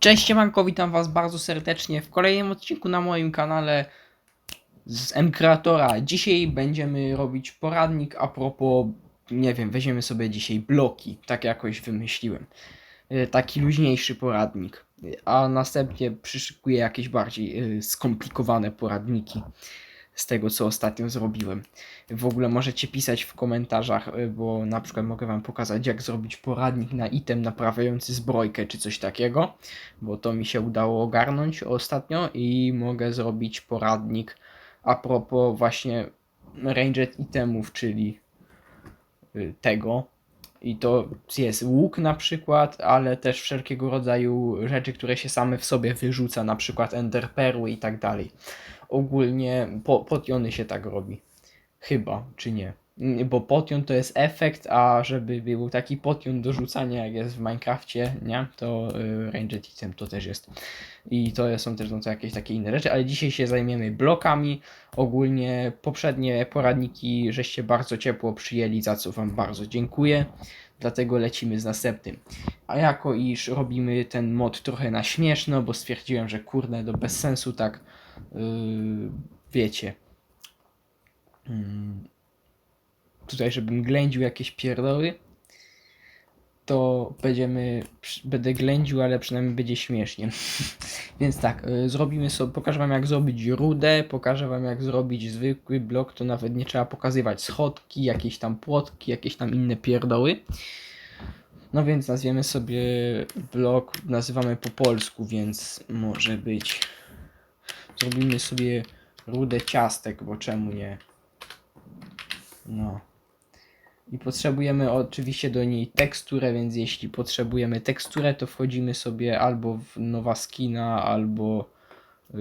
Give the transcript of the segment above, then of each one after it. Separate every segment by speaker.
Speaker 1: Cześć siemanko, witam was bardzo serdecznie w kolejnym odcinku na moim kanale z M-Kreatora. Dzisiaj będziemy robić poradnik a propos, nie wiem, weźmiemy sobie dzisiaj bloki, tak jakoś wymyśliłem. Y, Taki luźniejszy poradnik, a następnie przyszykuję jakieś bardziej y, skomplikowane poradniki z tego, co ostatnio zrobiłem. W ogóle możecie pisać w komentarzach, y, bo na przykład mogę wam pokazać, jak zrobić poradnik na item naprawiający zbrojkę, czy coś takiego, bo to mi się udało ogarnąć ostatnio i mogę zrobić poradnik a propos właśnie ranged itemów, czyli y, tego. I to jest łuk na przykład, ale też wszelkiego rodzaju rzeczy, które się same w sobie wyrzuca, na przykład enderperły i tak dalej. Ogólnie po, potiony się tak robi. Chyba, czy nie? Mm, Bo potion to jest efekt, a żeby był taki potion do rzucania jak jest w Minecrafcie, nie? To y, ranged item to też jest. I to są też no, to jakieś takie inne rzeczy, ale dzisiaj się zajmiemy blokami. Ogólnie poprzednie poradniki żeście bardzo ciepło przyjęli, za co wam bardzo dziękuję. Dlatego lecimy z następnym. A jako iż robimy ten mod trochę na śmieszno, bo stwierdziłem, że kurde, to bez sensu tak yy, wiecie. Mm, tutaj, żebym ględził jakieś pierdoły, to będziemy, będę ględził, ale przynajmniej będzie śmiesznie. Więc tak, y, zrobimy sobie, pokażę wam jak zrobić rudę, pokażę wam jak zrobić zwykły blok, to nawet nie trzeba pokazywać schodki, jakieś tam płotki, jakieś tam inne pierdoły. No więc nazwiemy sobie blok, nazywamy po polsku, więc może być, zrobimy sobie rudę ciastek, bo czemu nie? No. I potrzebujemy oczywiście do niej teksturę, więc jeśli potrzebujemy teksturę, to wchodzimy sobie albo w nowa skina, albo yy,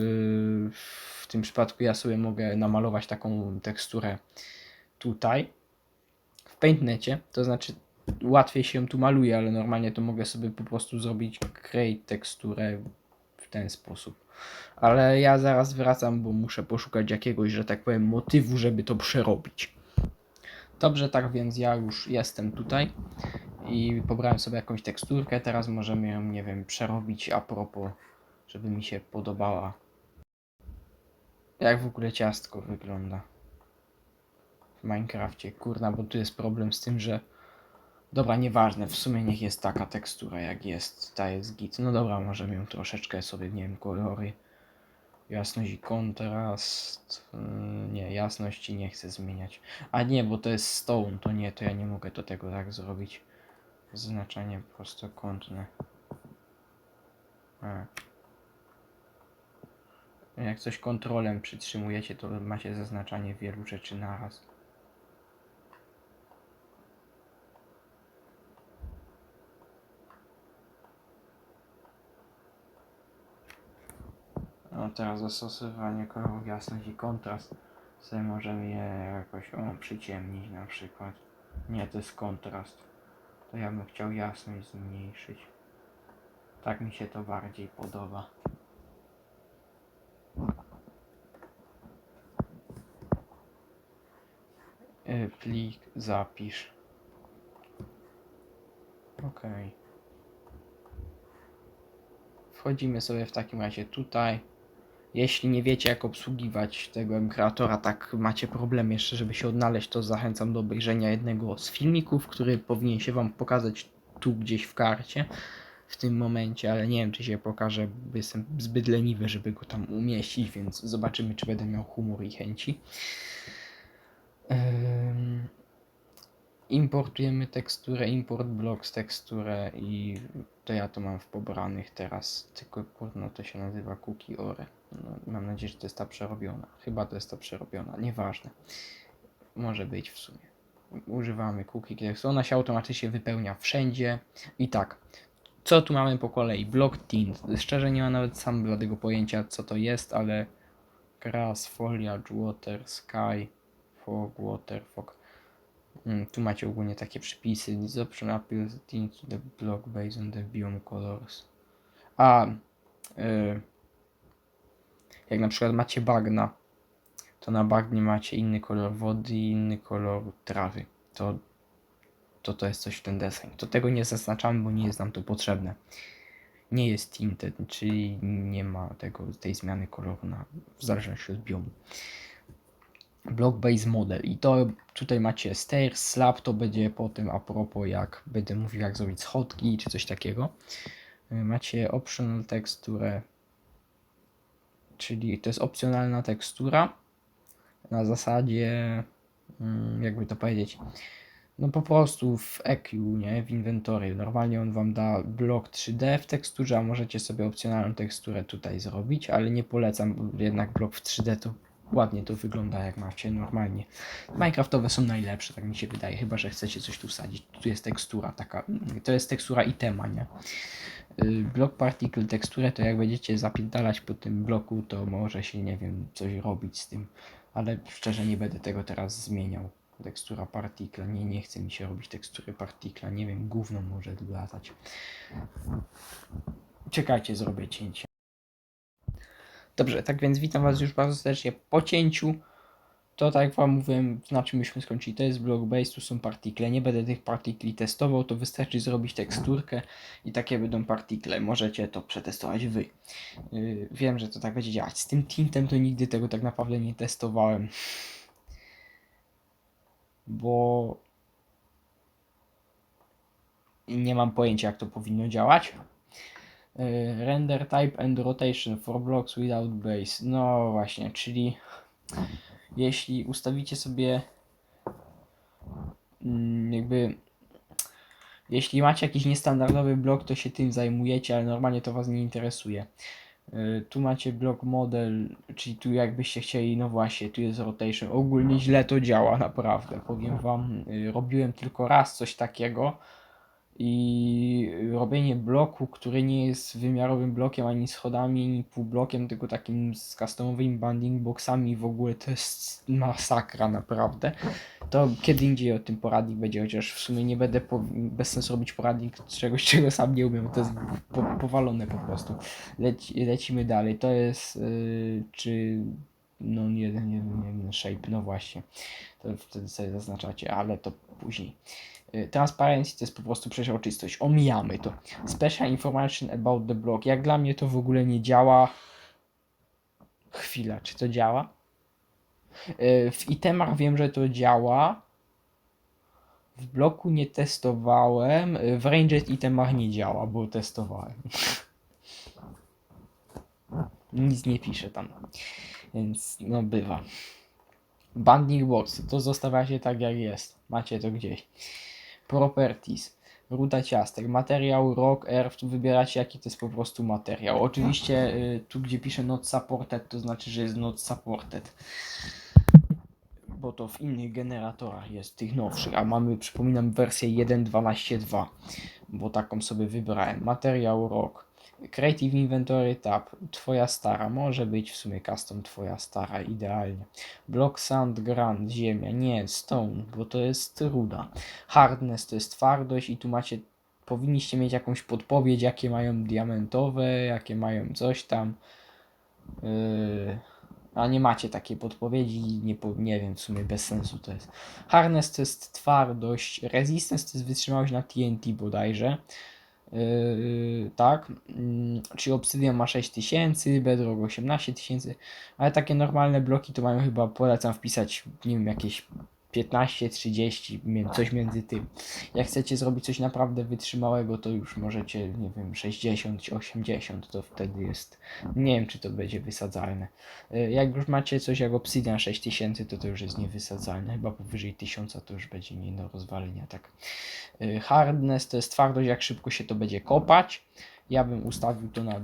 Speaker 1: w tym przypadku ja sobie mogę namalować taką teksturę tutaj w PaintNecie, to znaczy łatwiej się tu maluje, ale normalnie to mogę sobie po prostu zrobić create teksturę w ten sposób. Ale ja zaraz wracam, bo muszę poszukać jakiegoś, że tak powiem, motywu, żeby to przerobić. Dobrze, tak więc ja już jestem tutaj i pobrałem sobie jakąś teksturkę. Teraz możemy ją, nie wiem, przerobić a propos, żeby mi się podobała. Jak w ogóle ciastko wygląda w Minecrafcie. Kurna, bo tu jest problem z tym, że. Dobra, nieważne, w sumie niech jest taka tekstura jak jest, ta jest git. No dobra, możemy ją troszeczkę sobie, nie wiem, kolory. Jasność i kontrast. Yy, nie, jasności nie chcę zmieniać. A nie, bo to jest stone, to nie, to ja nie mogę do tego tak zrobić. Zaznaczenie prostokątne. A. Jak coś kontrolem przytrzymujecie, to macie zaznaczanie wielu rzeczy naraz. No teraz zastosowanie kolorów jasność i kontrast. Sobie możemy je jakoś o, przyciemnić na przykład. Nie, to jest kontrast. To ja bym chciał jasność zmniejszyć. Tak mi się to bardziej podoba. Y, Plik, zapisz. Okej. Wchodzimy sobie w takim razie tutaj. Jeśli nie wiecie jak obsługiwać tego M-Kreatora, tak macie problem jeszcze, żeby się odnaleźć, to zachęcam do obejrzenia jednego z filmików, który powinien się Wam pokazać tu gdzieś w karcie w tym momencie, ale nie wiem czy się pokaże, bo jestem zbyt leniwy, żeby go tam umieścić, więc zobaczymy czy będę miał humor i chęci. Ym, Importujemy teksturę, import blocks teksturę i to ja to mam w pobranych teraz, tylko kurno to się nazywa cookie ore. No, mam nadzieję, że to jest ta przerobiona. Chyba to jest ta przerobiona, nieważne. Może być w sumie. Używamy cookie text. Ona się automatycznie wypełnia wszędzie. I tak, co tu mamy po kolei? Block tint. Szczerze nie mam nawet sam bladego pojęcia co to jest, ale grass, foliage, water, sky, fog, water, fog. Mm, tu macie ogólnie takie przypisy. This option tint to the block based on the biome colors. A, y, jak na przykład macie bagna, to na bagnie macie inny kolor wody i inny kolor trawy. To, to to jest coś w ten deseń. To tego nie zaznaczamy, bo nie jest nam to potrzebne. nie jest tinted, czyli nie ma tego, tej zmiany koloru na, w zależności od biomu. Block Base Model i to tutaj macie Stairs, Slab, to będzie po tym a propos jak będę mówił jak zrobić schodki czy coś takiego. Macie Optional teksturę, czyli to jest opcjonalna tekstura na zasadzie, mm, jakby to powiedzieć, no po prostu w EQ, nie, w inwentory. Normalnie on wam da blok 3D w teksturze, a możecie sobie opcjonalną teksturę tutaj zrobić, ale nie polecam, jednak blok w 3D to ładnie to wygląda jak macie normalnie. Minecraftowe są najlepsze, tak mi się wydaje, chyba że chcecie coś tu wsadzić. Tu jest tekstura taka, mm, to jest tekstura itema, nie? Y, Blok particle teksturę to jak będziecie zapierdalać po tym bloku, to może się, nie wiem, coś robić z tym, ale szczerze nie będę tego teraz zmieniał. Tekstura partikla, nie, nie chce mi się robić tekstury partikla, nie wiem, gówno może latać. Czekajcie, zrobię cięcie. Dobrze, tak więc witam Was już bardzo serdecznie po cięciu. To tak jak Wam mówiłem, na czym myśmy skończyli, to jest block base, tu są partikle. Nie będę tych partikli testował, to wystarczy zrobić teksturkę i takie będą partikle. Możecie to przetestować Wy. Yy, wiem, że to tak będzie działać. Z tym tintem to nigdy tego tak naprawdę nie testowałem. Bo nie mam pojęcia jak to powinno działać. Yy, Render type and rotation for blocks without base. No właśnie, czyli jeśli ustawicie sobie mm, jakby jeśli macie jakiś niestandardowy blok, to się tym zajmujecie, ale normalnie to was nie interesuje. Yy, Tu macie blok model, czyli tu jakbyście chcieli, no właśnie, tu jest rotation. Ogólnie źle to działa, naprawdę. Powiem wam, yy, robiłem tylko raz coś takiego i robienie bloku, który nie jest wymiarowym blokiem, ani schodami, ani półblokiem, tylko takim z customowymi banding boxami w ogóle to jest masakra naprawdę. To kiedy indziej o tym poradnik będzie, chociaż w sumie nie będę po, bez sensu robić poradnik czegoś, czego sam nie umiem, to jest po, powalone po prostu. Leci, lecimy dalej, to jest yy, czy no jeden, jeden, jeden shape, no właśnie, to wtedy sobie zaznaczacie, ale to później. Y, Transparency to jest po prostu przeźroczystość. Omijamy to. Special information about the block. Jak dla mnie to w ogóle nie działa. Chwila, czy to działa? Y, W itemach wiem, że to działa. W bloku nie testowałem. Y, W ranged itemach nie działa, bo testowałem. Nic nie pisze tam. Więc no bywa. Banding box to zostawiacie tak jak jest. Macie to gdzieś. Properties. Ruda ciastek, materiał, rock, earth, wybieracie jaki to jest po prostu materiał. Oczywiście y, tu gdzie pisze not supported to znaczy, że jest not supported. Bo to w innych generatorach jest, tych nowszych, a mamy, przypominam, wersję 1.12.2, bo taką sobie wybrałem. Materiał, rock. Creative Inventory Tab, twoja stara, może być w sumie custom twoja stara, idealnie. Block Sand, Grand, ziemia, nie, Stone, bo to jest ruda. Hardness to jest twardość i tu macie, powinniście mieć jakąś podpowiedź, jakie mają diamentowe, jakie mają coś tam. Yy, a nie macie takiej podpowiedzi, nie, nie wiem, w sumie bez sensu to jest. Hardness to jest twardość, Resistance to jest wytrzymałość na TNT bodajże. Yy, tak, yy, czyli Obsidian ma 6000, Bedrock 18000, ale takie normalne bloki to mają chyba, polecam wpisać, nie wiem, jakieś 15, 30, mie- coś między tym. Jak chcecie zrobić coś naprawdę wytrzymałego, to już możecie, nie wiem, 60, 80, to wtedy jest, nie wiem, czy to będzie wysadzalne. Yy, Jak już macie coś jak Obsidian 6000, to to już jest niewysadzalne, chyba powyżej 1000 to już będzie nie do rozwalenia, tak. Y, Hardness to jest twardość, jak szybko się to będzie kopać. Ja bym ustawił to na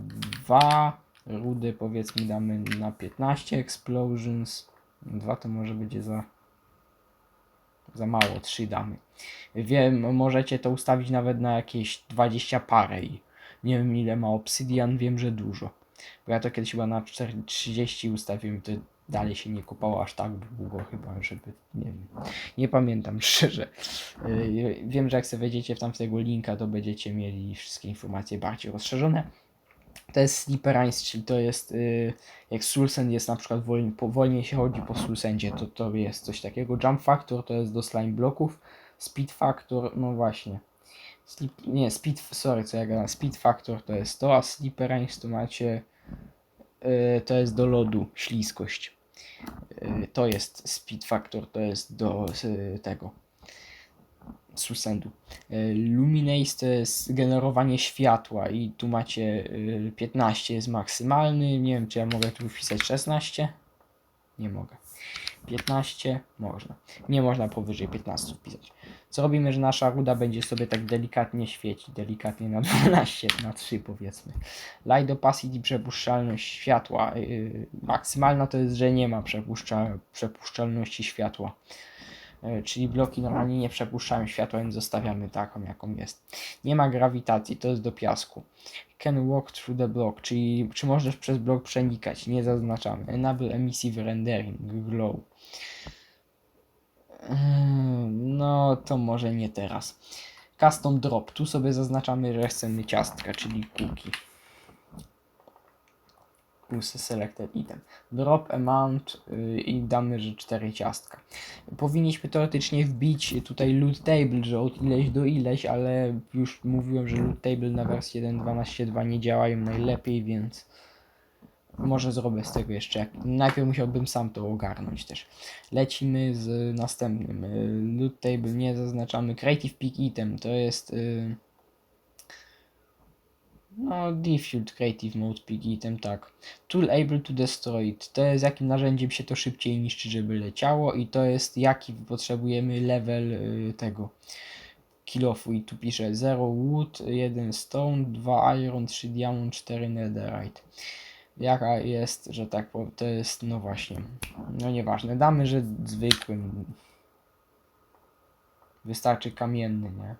Speaker 1: 2. Rudy powiedzmy damy na 15 explosions. 2 to może będzie za za mało, 3 damy. Wiem, możecie to ustawić nawet na jakieś 20 parę i nie wiem ile ma obsydian, wiem, że dużo. Bo ja to kiedyś chyba na 4, 30 ustawiłem, to dalej się nie kopało aż tak długo chyba, żeby, nie wiem, nie pamiętam szczerze. Yy, Wiem, że jak sobie wejdziecie w tamtego linka, to będziecie mieli wszystkie informacje bardziej rozszerzone. To jest Slipperines, czyli to jest yy, jak Sulsend jest na przykład wolniej, powolniej się chodzi po Sulsendzie, to to jest coś takiego. Jump Factor to jest do slime bloków. Speed Factor, no właśnie. Sleep, nie, speed, sorry, co ja gadam, speed factor to jest to, a sleeper range to macie, y, to jest do lodu, śliskość. Y, to jest speed factor, to jest do y, tego, susendu. Y, Luminace to jest generowanie światła i tu macie y, 15 jest maksymalny, nie wiem czy ja mogę tu wpisać 16, nie mogę. 15 można. Nie można powyżej 15 wpisać. Co robimy, że nasza ruda będzie sobie tak delikatnie świecić, delikatnie na 12, na 3 powiedzmy. Light opacity, przepuszczalność światła. Yy, maksymalna to jest, że nie ma przepuszcza, przepuszczalności światła. Yy, czyli bloki normalnie nie przepuszczają światła, więc zostawiamy taką jaką jest. Nie ma grawitacji, to jest do piasku. Can walk through the block, czyli czy możesz przez blok przenikać, nie zaznaczamy. Enable emissive rendering, glow. Ym, No to może nie teraz. Custom drop, tu sobie zaznaczamy, że chcemy ciastka, czyli cookie. Plus selected item. Drop amount yy, i damy, że 4 ciastka. Powinniśmy teoretycznie wbić tutaj loot table, że od ileś do ileś, ale już mówiłem, że loot table na wersji 1.12.2 nie działają najlepiej, więc może zrobię z tego jeszcze. Najpierw musiałbym sam to ogarnąć też. Lecimy z następnym. Y, Loot table nie zaznaczamy. Creative Peak Item to jest. y, No, Diffused Creative Mode Peak Item, tak. Tool Able to Destroy it. To jest jakim narzędziem się to szybciej niszczy, żeby leciało. I to jest jaki potrzebujemy level y, tego kilofu. I tu pisze 0 wood, 1 stone, 2 iron, 3 diamond, 4 netherite jaka jest, że tak powiem, to jest, no właśnie, no nieważne, damy, że zwykłym, wystarczy kamienny, nie?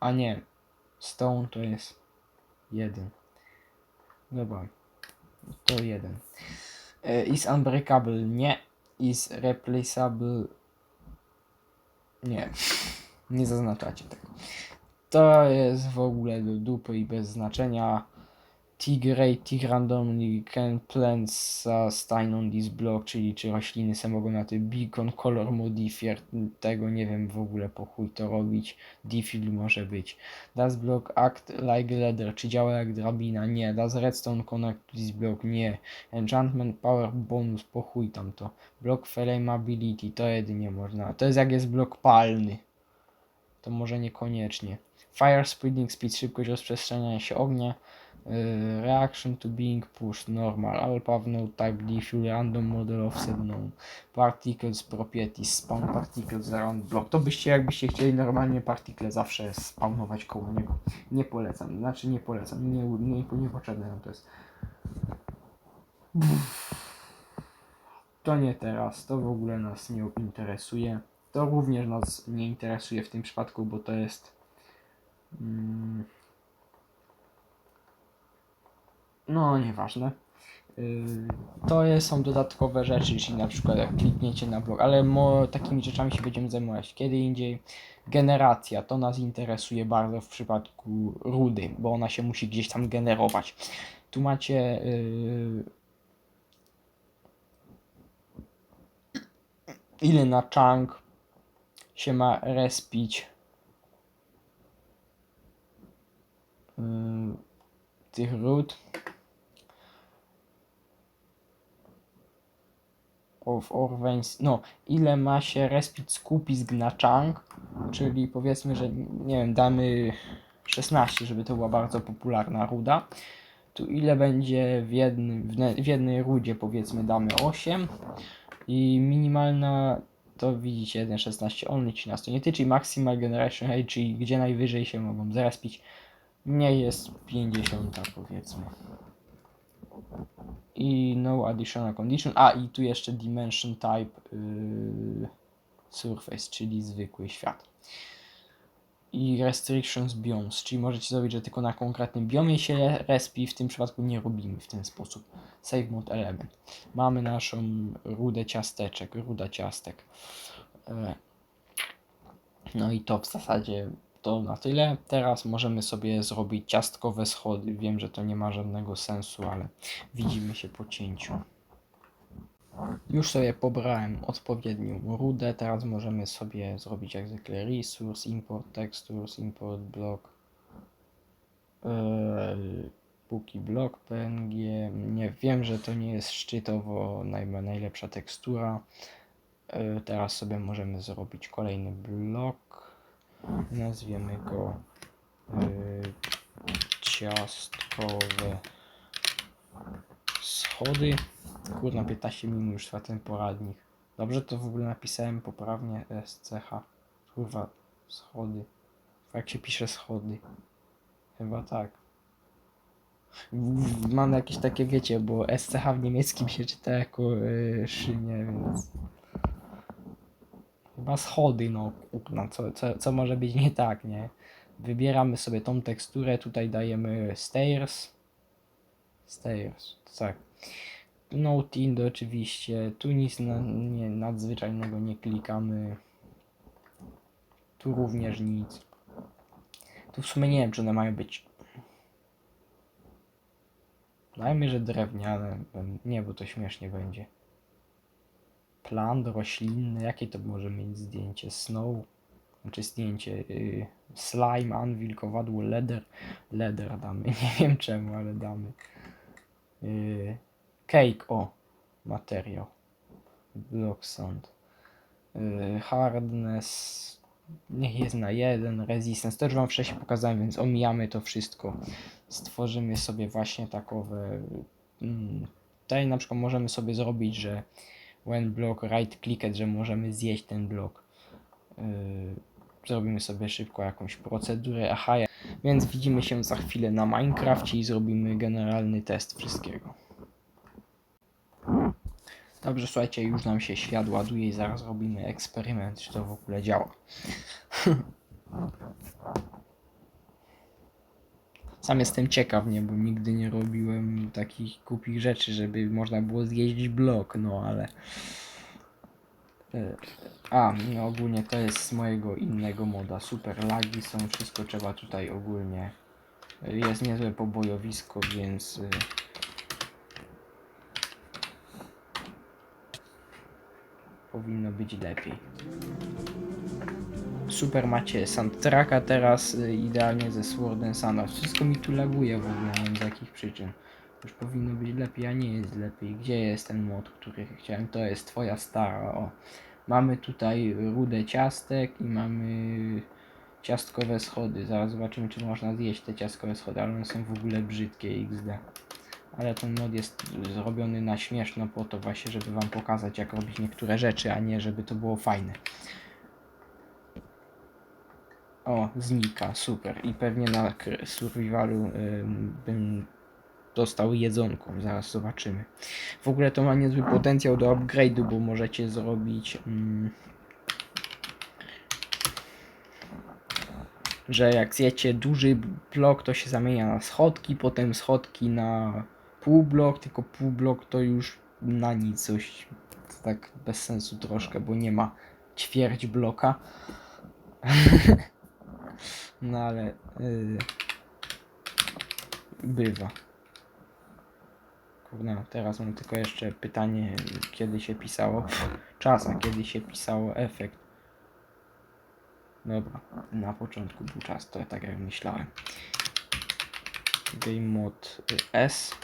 Speaker 1: A nie, stone to jest jeden. Dobra, to jeden. E, Is unbreakable, nie. Is replaceable, nie. Nie zaznaczacie tego. To jest w ogóle do dupy i bez znaczenia. Tigray, Tig randomly can plants sustain on this block, czyli czy rośliny se mogą beacon color modifier, tego nie wiem w ogóle po chuj to robić, defill może być. Does block act like leather, czy działa jak drabina? Nie. Does redstone connect to this block? Nie. Enchantment power bonus, po chuj tam to. Block flammability, to jedynie można. To jest jak jest blok palny. To może niekoniecznie. Fire spreading speed, szybkość rozprzestrzeniania się ognia. Y, reaction to being pushed normal. Alpha of type diffuse random model offset known particles properties spawn particles around block. To byście jakbyście chcieli normalnie partikle zawsze spawnować koło niego. Nie polecam znaczy nie polecam nie, nie, niepotrzebne nam to jest. To nie teraz to w ogóle nas nie interesuje. To również nas nie interesuje w tym przypadku bo to jest mm, no, nieważne. Yy, To jest, są dodatkowe rzeczy, czyli na przykład jak klikniecie na blog, ale mo, takimi rzeczami się będziemy zajmować kiedy indziej. Generacja, to nas interesuje bardzo w przypadku rudy, bo ona się musi gdzieś tam generować. Tu macie yy, ile na chunk się ma respić yy, tych ród. Of Orwens, no, ile ma się respić skupisk na chunk, czyli powiedzmy, że nie wiem, damy 16, żeby to była bardzo popularna ruda. Tu ile będzie w, jednym, w, ne- w jednej rudzie, powiedzmy, damy 8 i minimalna to widzicie 1.16 only 13 nie tyczy maximal generation czyli gdzie najwyżej się mogą zrespić. Nie jest 50 powiedzmy i no additional condition. A i tu jeszcze dimension type yy, surface, czyli zwykły świat. I restrictions biomes, czyli możecie zrobić, że tylko na konkretnym biomie się respi, w tym przypadku nie robimy w ten sposób. Save mode element. Mamy naszą rudę ciasteczek, ruda ciastek. E, No i to w zasadzie to na tyle. Teraz możemy sobie zrobić ciastkowe schody. Wiem, że to nie ma żadnego sensu, ale widzimy się po cięciu. Już sobie pobrałem odpowiednią rudę, teraz możemy sobie zrobić jak zwykle resource, import textures, import block, yy, póki block png, nie wiem, że to nie jest szczytowo naj, najlepsza tekstura, Yy, teraz sobie możemy zrobić kolejny blok, nazwiemy go yy, ciastkowe schody. Kurna, 15 minut już ten poradnik. Dobrze to w ogóle napisałem poprawnie SCH. Kurwa, schody. Jak się pisze schody? Chyba tak. Mam jakieś takie, wiecie, bo SCH w niemieckim się czyta jako yy, szynie, więc... Chyba schody, no kurna, co, co, co może być nie tak, nie? Wybieramy sobie tą teksturę, tutaj dajemy stairs. Stairs, tak. No Tind oczywiście, tu nic na, nie, nadzwyczajnego nie klikamy. Tu również nic. Tu w sumie nie wiem, czy one mają być. Dajmy, że drewniane. Nie, bo to śmiesznie będzie. Plant roślinny, jakie to może mieć zdjęcie? Snow, znaczy zdjęcie. Yy, slime, anvil, kowadło, leather. Leather damy, nie wiem czemu, ale damy. Yy, cake, o, materiał. Block sand. Yy, hardness, niech jest na jeden. Resistance, już wam wcześniej pokazałem, więc omijamy to wszystko. Stworzymy sobie właśnie takowe. Mm, tutaj na przykład możemy sobie zrobić, że when block right clicked, że możemy zjeść ten blok. Yy, zrobimy sobie szybko jakąś procedurę. Aha, więc widzimy się za chwilę na Minecrafcie i zrobimy generalny test wszystkiego. Dobrze, słuchajcie, już nam się świat ładuje i zaraz robimy eksperyment, czy to w ogóle działa. Sam jestem ciekaw, nie, bo nigdy nie robiłem takich głupich rzeczy, żeby można było zjeść blok, no ale... E, A, no ogólnie to jest z mojego innego moda. Super lagi są, wszystko trzeba tutaj ogólnie. Jest niezłe pobojowisko, więc. y, Powinno być lepiej. Super macie soundtracka teraz y, idealnie ze Sword and Sandals. Wszystko mi tu laguje w ogóle, nie wiem z jakich przyczyn. Już powinno być lepiej, a nie jest lepiej. Gdzie jest ten mod, który chciałem? To jest twoja stara, o. Mamy tutaj rudę ciastek i mamy ciastkowe schody. Zaraz zobaczymy, czy można zjeść te ciastkowe schody, ale one są w ogóle brzydkie XD. Ale ten mod jest zrobiony na śmieszno po to właśnie, żeby wam pokazać jak robić niektóre rzeczy, a nie żeby to było fajne. O, znika, super. I pewnie na survivalu ym, bym dostał jedzonką, zaraz zobaczymy. W ogóle to ma niezły potencjał do upgrade'u, bo możecie zrobić... Mm, że jak zjecie duży blok, to się zamienia na schodki, potem schodki na pół blok, tylko pół blok to już na nic coś. To tak bez sensu troszkę, bo nie ma ćwierć bloka. no ale yy, bywa. Kurna, teraz mam tylko jeszcze pytanie, kiedy się pisało czas, a kiedy się pisało efekt. Dobra, na początku był czas, to tak jak myślałem. Game mod y, S.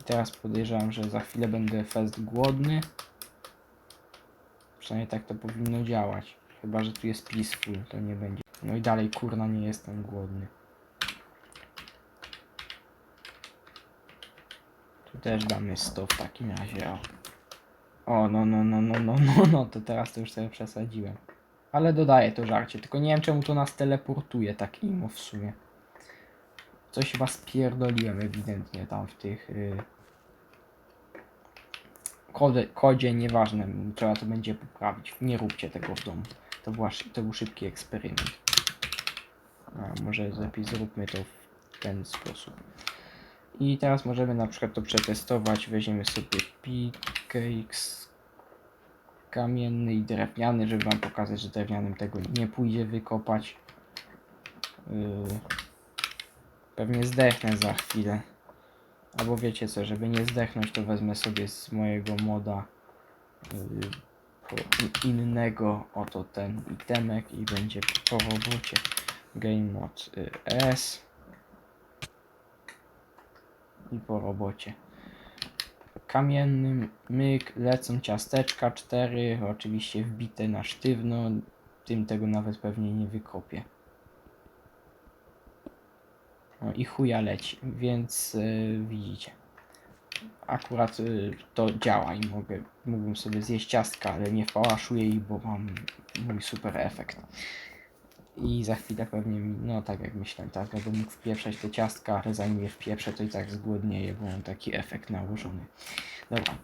Speaker 1: I teraz podejrzewam, że za chwilę będę fest głodny. Przynajmniej tak to powinno działać. Chyba, że tu jest peaceful, to nie będzie. No i dalej, kurna, nie jestem głodny. Tu też damy 100 w takim razie, o. O, no, no, no, no, no, no, no, to teraz to już sobie przesadziłem. Ale dodaję to żarcie, tylko nie wiem czemu to nas teleportuje tak imo w sumie. Coś chyba spierdoliłem ewidentnie tam w tych... Yy... Kode, kodzie, nieważne, trzeba to będzie poprawić. Nie róbcie tego w domu. To, była, to był szybki eksperyment. A może lepiej zróbmy to w ten sposób. I teraz możemy na przykład to przetestować. Weźmiemy sobie pickaxe kamienny i drewniany, żeby wam pokazać, że drewnianym tego nie pójdzie wykopać. Yy, pewnie zdechnę za chwilę. Albo wiecie co, żeby nie zdechnąć, to wezmę sobie z mojego moda y, po innego oto ten itemek i będzie po robocie game mod y, S. I po robocie. Kamiennym myk lecą ciasteczka 4 oczywiście wbite na sztywno tym tego nawet pewnie nie wykopię. No i chuja leci więc y, widzicie. Akurat y, to działa i mogę, mógłbym sobie zjeść ciastka, ale nie pałaszuję jej, bo mam mój super efekt. I za chwilę pewnie, no tak jak myślałem, tak, będę mógł wpieprzać te ciastka, ale zanim je wpieprzę, to i tak zgłodnieję, bo mam taki efekt nałożony. Dobra.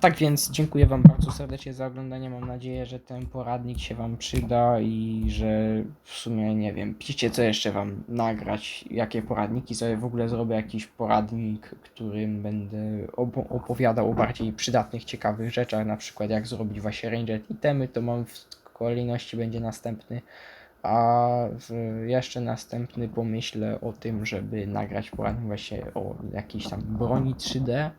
Speaker 1: Tak więc dziękuję Wam bardzo serdecznie za oglądanie. Mam nadzieję, że ten poradnik się Wam przyda i że w sumie nie wiem, piszcie co jeszcze Wam nagrać, jakie poradniki sobie w ogóle zrobię jakiś poradnik, którym będę opo- opowiadał o bardziej przydatnych, ciekawych rzeczach, na przykład jak zrobić właśnie ranger itemy, to mam w kolejności będzie następny. A jeszcze następny pomyślę o tym, żeby nagrać poradnik właśnie o jakiejś tam broni 3D,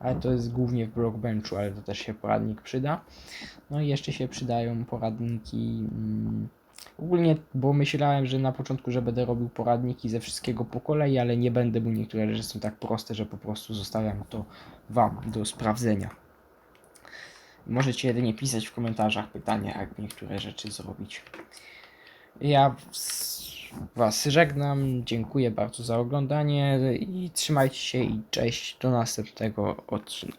Speaker 1: ale to jest głównie w Blockbenchu, ale to też się poradnik przyda. No i jeszcze się przydają poradniki. Mm, ogólnie, bo myślałem, że na początku, że będę robił poradniki ze wszystkiego po kolei, ale nie będę, bo niektóre rzeczy są tak proste, że po prostu zostawiam to Wam do sprawdzenia. Możecie jedynie pisać w komentarzach pytania, jak niektóre rzeczy zrobić. Ja Was żegnam, dziękuję bardzo za oglądanie i trzymajcie się i cześć do następnego odcinka.